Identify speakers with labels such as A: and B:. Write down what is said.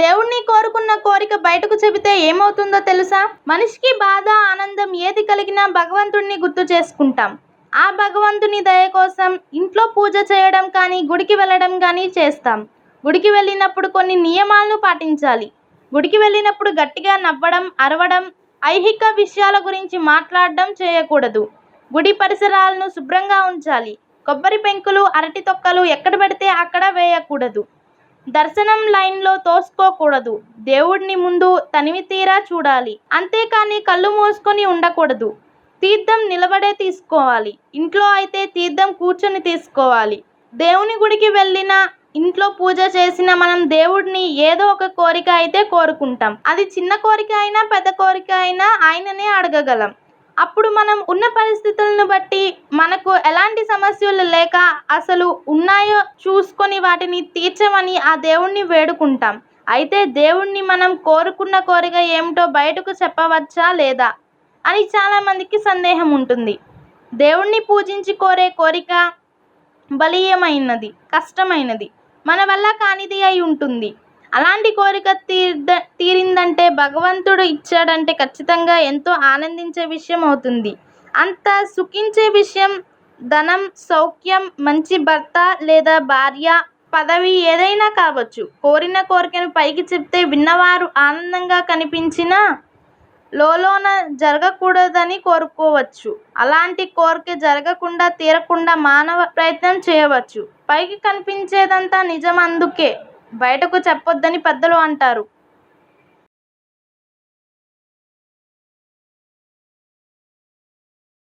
A: దేవుణ్ణి కోరుకున్న కోరిక బయటకు చెబితే ఏమవుతుందో తెలుసా? మనిషికి బాధ ఆనందం ఏది కలిగినా భగవంతుణ్ణి గుర్తు చేసుకుంటాం. ఆ భగవంతుని దయ కోసం ఇంట్లో పూజ చేయడం కానీ గుడికి వెళ్ళడం కానీ చేస్తాం. గుడికి వెళ్ళినప్పుడు కొన్ని నియమాలను పాటించాలి. గుడికి వెళ్ళినప్పుడు గట్టిగా నవ్వడం అరవడం ఐహిక విషయాల గురించి మాట్లాడడం చేయకూడదు. గుడి పరిసరాలను శుభ్రంగా ఉంచాలి. కొబ్బరి పెంకులు అరటి తొక్కలు ఎక్కడ పెడితే అక్కడ వేయకూడదు. దర్శనం లైన్లో తోసుకోకూడదు. దేవుడిని ముందు తనివి తీరా చూడాలి. అంతేకాని కళ్ళు మూసుకొని ఉండకూడదు. తీర్థం నిలబడే తీసుకోవాలి. ఇంట్లో అయితే తీర్థం కూర్చొని తీసుకోవాలి. దేవుని గుడికి వెళ్ళిన ఇంట్లో పూజ చేసిన మనం దేవుడిని ఏదో ఒక కోరిక అయితే కోరుకుంటాం. అది చిన్న కోరిక అయినా పెద్ద కోరిక అయినా ఆయననే అడగగలం. అప్పుడు మనం ఉన్న పరిస్థితులను బట్టి మనకు ఎలాంటి సమస్యలు లేక అసలు ఉన్నాయో చూసుకొని వాటిని తీర్చమని ఆ దేవుణ్ణి వేడుకుంటాం. అయితే దేవుణ్ణి మనం కోరుకున్న కోరిక ఏమిటో బయటకు చెప్పవచ్చా లేదా అని చాలామందికి సందేహం ఉంటుంది. దేవుణ్ణి పూజించి కోరే కోరిక బలీయమైనది కష్టమైనది మన వల్ల కానిది అయి ఉంటుంది. అలాంటి కోరిక తీర్ద తీరిందంటే భగవంతుడు ఇచ్చాడంటే ఖచ్చితంగా ఎంతో ఆనందించే విషయం అవుతుంది. అంత సుఖించే విషయం ధనం సౌఖ్యం మంచి భర్త లేదా భార్య పదవి ఏదైనా కావచ్చు. కోరిన కోరికను పైకి చెప్తే విన్నవారు ఆనందంగా కనిపించినా లోలోన జరగకూడదని కోరుకోవచ్చు. అలాంటి కోరిక జరగకుండా తీరకుండా మానవ ప్రయత్నం చేయవచ్చు. పైకి కనిపించేదంతా నిజం అందుకే. బయటకు చెప్పొద్దని పెద్దలు అంటారు.